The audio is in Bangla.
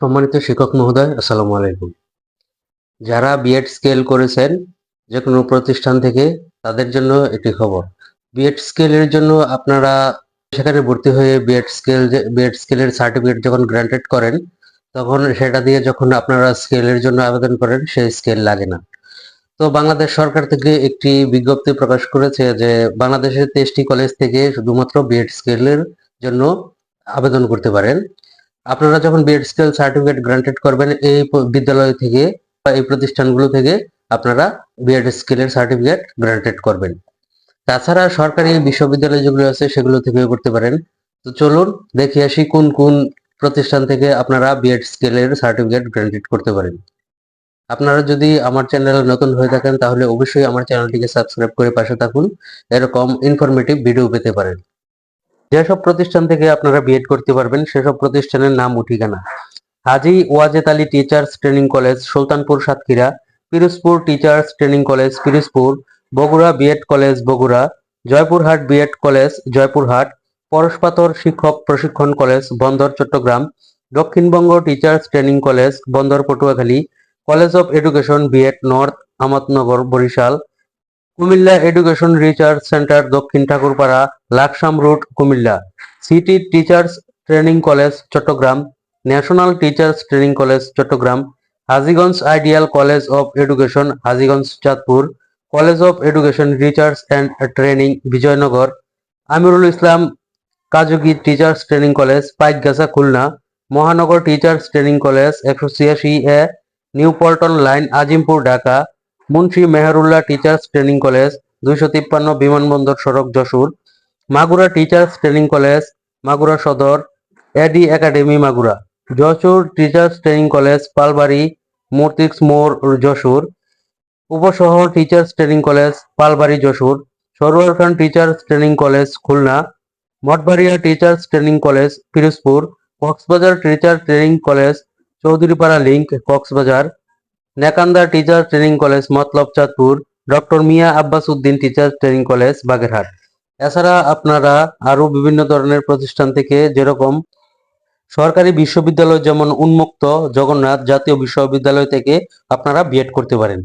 সম্মানিত শিক্ষক মহোদয়, আসসালামু আলাইকুম। যারা বিএড স্কেল করেছেন যে কোনো প্রতিষ্ঠান থেকে, তাদের জন্য একটি খবর। বিএড স্কেলের জন্য আপনারা সেখানে ভর্তি হয়ে বিএড স্কেল বিএড স্কেলের সার্টিফিকেট যখন গ্রান্টেড করেন, তখন সেটা দিয়ে যখন আপনারা স্কেলের জন্য আবেদন করেন, সেই স্কেল লাগে না। তো বাংলাদেশ সরকার থেকে একটি বিজ্ঞপ্তি প্রকাশ করেছে যে, বাংলাদেশের তেইশটি কলেজ থেকে শুধুমাত্র বিএড স্কেলের জন্য আবেদন করতে পারেন। আপনারা যখন বিএড স্কেল সার্টিফিকেট গ্রান্টেড করবেন, এই বিদ্যালয় থেকে বা এই প্রতিষ্ঠানগুলো থেকে আপনারা বিএড স্কেলের সার্টিফিকেট গ্রান্টেড করবেন। তাছাড়া সরকারি বিশ্ববিদ্যালয় যেগুলো আছে, সেগুলো থেকেও করতে পারেন। তো চলুন দেখে আসি কোন কোন প্রতিষ্ঠান থেকে আপনারা বিএড স্কেলের সার্টিফিকেট গ্রান্টেড করতে পারেন। আপনারা যদি আমার চ্যানেলে নতুন হয়ে থাকেন, তাহলে অবশ্যই আমার চ্যানেলটিকে সাবস্ক্রাইব করে পাশে থাকুন। এরকম ইনফরমেটিভ ভিডিও পেতে পারেন। যেসব প্রতিষ্ঠান থেকে আপনারা বিএড করতে পারবেন, সেসব প্রতিষ্ঠানের নাম ও ঠিকানা। Haji Wajed Ali teachers training college, Sultanpur, Satkhira, Pirojpur teachers training college, Pirojpur, Bogura BEd college, Bogura, Joypurhat BEd college, Joypurhat, Parashpathar শিক্ষক প্রশিক্ষণ college, Bandar Chattogram, Dakshinbanga teachers training college, Bandar Patuakhali, college of education BEd north Amatnagar Barishal Cumilla education research centre Dakshin Thakurpara, Laksam road, Cumilla. City teachers training college Chattogram. National teachers training college Chattogram. Hajiganj ideal college of education Hajiganj, Chandpur. College of education research and training Bijoynagar. Amirul Islam Kajugi teachers training college Paikgachha, Khulna. Mohanagar teachers training college একশো ছিয়াশি A new Paltan line, Azimpur, Dhaka. Munshi Mehrullah teachers training college, দুইশো তিপ্পান্ন বিমানবন্দর সড়ক Jashore, Magura teachers training college, Magura Sadar, AD academy Magura, Jashore teachers training college, Palbari, মর্তিক্স মোড় যশোর, উপশহর teachers training college, Palbari Jashore Sarwar Khan teachers training college, Khulna, Mathbaria teachers training college, Pirojpur, Cox's Bazar teacher training college, Chowdhurypara link Cox's Bazar Nekanda teacher training college Matlab Chandpur doctor Mia Abbas Uddin teacher training college Bagerhat. এছাড়া আপনারা আরও বিভিন্ন ধরনের প্রতিষ্ঠান থেকে যেরকম সরকারি বিশ্ববিদ্যালয় যেমন উন্মুক্ত জগন্নাথ জাতীয় বিশ্ববিদ্যালয় থেকে আপনারা বিএড করতে পারেন।